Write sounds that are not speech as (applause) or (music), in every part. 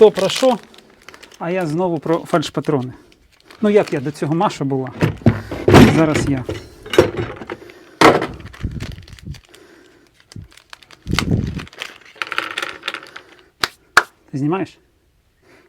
хто про що, а я знову про фальшпатрони. Ну як я до цього Маша була. Зараз я. Ти знімаєш?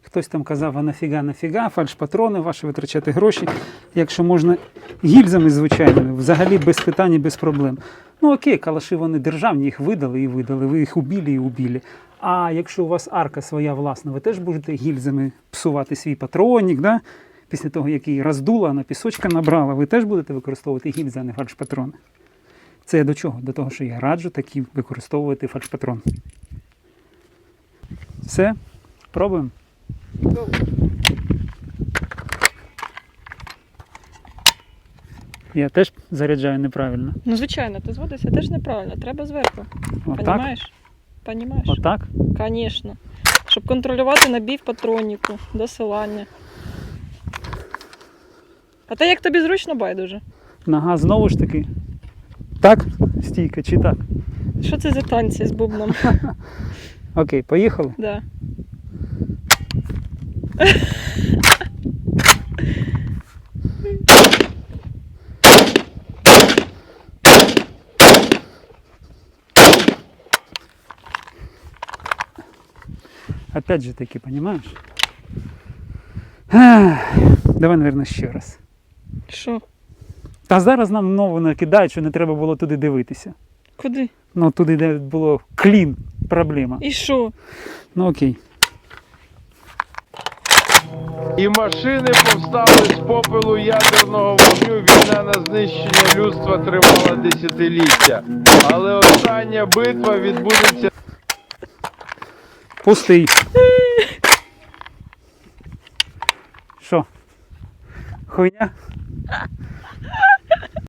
Хтось там казав, а нафіга, нафіга, фальшпатрони, ваші витрачати гроші, якщо можна гільзами звичайними, взагалі без питань і без проблем. Ну окей, калаші вони державні, їх видали і видали, ви їх убілі і убілі. А якщо у вас арка своя власна, ви теж будете гільзами псувати свій патронник, да? після того, як її роздула, вона пісочка набрала, ви теж будете використовувати гільзи, а не фальшпатрони. Це я до чого? До того, що я раджу такі використовувати фальшпатрон. Все, пробуємо. Я теж заряджаю неправильно. Ну, звичайно, ти зводишся теж неправильно, треба зверху. Отак? Понімаєш? Понімаєш? Отак? Звісно. Щоб контролювати набій в патроніку, досилання. А те як тобі зручно байдуже? Нога знову ж таки. Так? Стійка чи так? Що це за танці з бубном? (laughs) Окей, поїхали. Да. (laughs) Опять же таки, понимаешь? Ах, Давай, наверное, ще раз. Що? Та зараз нам нову накидають, що не треба було туди дивитися. Куди? Ну, туди, де було клін, проблема. І що? Ну окей. І машини повстали з попелу ядерного вогню. Війна на знищення людства тривала десятиліття. Але остання битва відбудеться Пустий. Що? Хуйня?